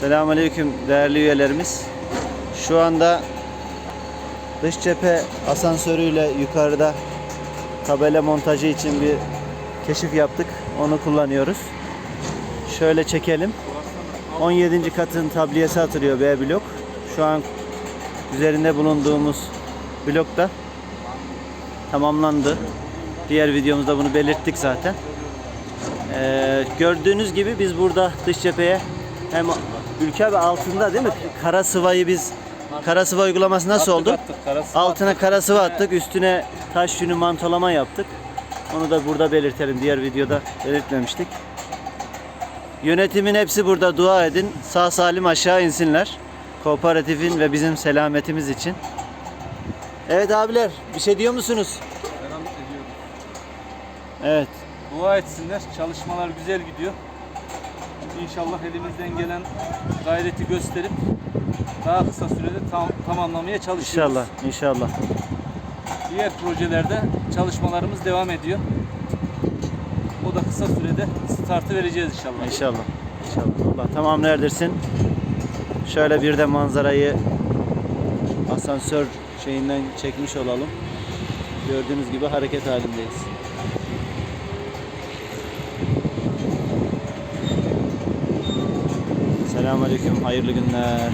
Selamünaleyküm değerli üyelerimiz. Şu anda dış cephe asansörüyle yukarıda tabela montajı için bir keşif yaptık. Onu kullanıyoruz. Şöyle çekelim. 17. katın tabliyesi atılıyor B blok. Şu an üzerinde bulunduğumuz blok da tamamlandı. Diğer videomuzda bunu belirttik zaten. Ee, gördüğünüz gibi biz burada dış cepheye hem ülke ve altında değil mi? Kara sıvayı biz kara sıva uygulaması nasıl oldu? Attık, kara sıva Altına attık. kara sıva attık, üstüne taş yünü mantolama yaptık. Onu da burada belirtelim. Diğer videoda belirtmemiştik. Yönetimin hepsi burada dua edin. Sağ salim aşağı insinler. Kooperatifin ve bizim selametimiz için. Evet abiler, bir şey diyor musunuz? Selam ediyorum. Evet. Dua etsinler. Çalışmalar güzel gidiyor. İnşallah elimizden gelen gayreti gösterip daha kısa sürede tam, tamamlamaya çalışıyoruz. İnşallah, inşallah. Diğer projelerde çalışmalarımız devam ediyor. O da kısa sürede startı vereceğiz inşallah. İnşallah. İnşallah. Allah tamam neredesin? Şöyle bir de manzarayı asansör şeyinden çekmiş olalım. Gördüğünüz gibi hareket halindeyiz. Selamünaleyküm, hayırlı günler.